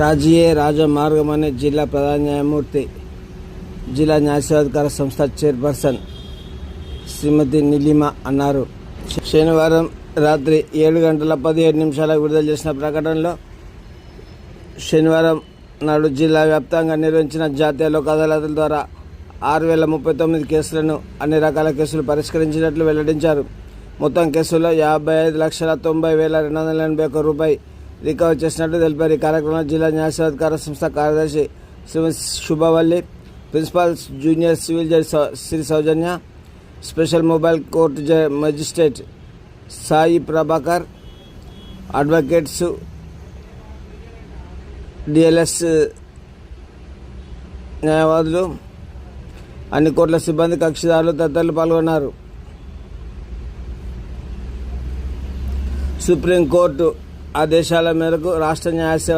రాజీయే రాజమార్గం అనే జిల్లా ప్రధాన న్యాయమూర్తి జిల్లా న్యాయసేవాధికార సంస్థ చైర్పర్సన్ శ్రీమతి నిలిమ అన్నారు. శనివారం రాత్రి ఏడు గంటల పదిహేడు నిమిషాలకు విడుదల చేసిన ప్రకటనలో శనివారం నాడు జిల్లా వ్యాప్తంగా నిర్వహించిన జాతీయ లోక్ అదాలతుల ద్వారా ఆరు వేల ముప్పై తొమ్మిది కేసులను అన్ని రకాల కేసులు పరిష్కరించినట్లు వెల్లడించారు. మొత్తం కేసుల్లో యాభై ఐదు లక్షల తొంభై వేల రెండు వందల ఎనభై ఒక్క రూపాయి రికవర్ చేసినట్లు తెలిపారు. ఈ కార్యక్రమంలో జిల్లా న్యాయసేవాధికార సంస్థ కార్యదర్శి Shrimati Subhavalli principal junior civil judge సౌ- Shri Soujanya special mobile court జ- magistrate Sai Prabhakar advocates DLS న్యాయవాదులు అన్ని కోట్ల సిబ్బంది కక్షిదారులు తదితరులు పాల్గొన్నారు. సుప్రీంకోర్టు ఆదేశాల మేరకు రాష్ట్ర న్యాయసేవ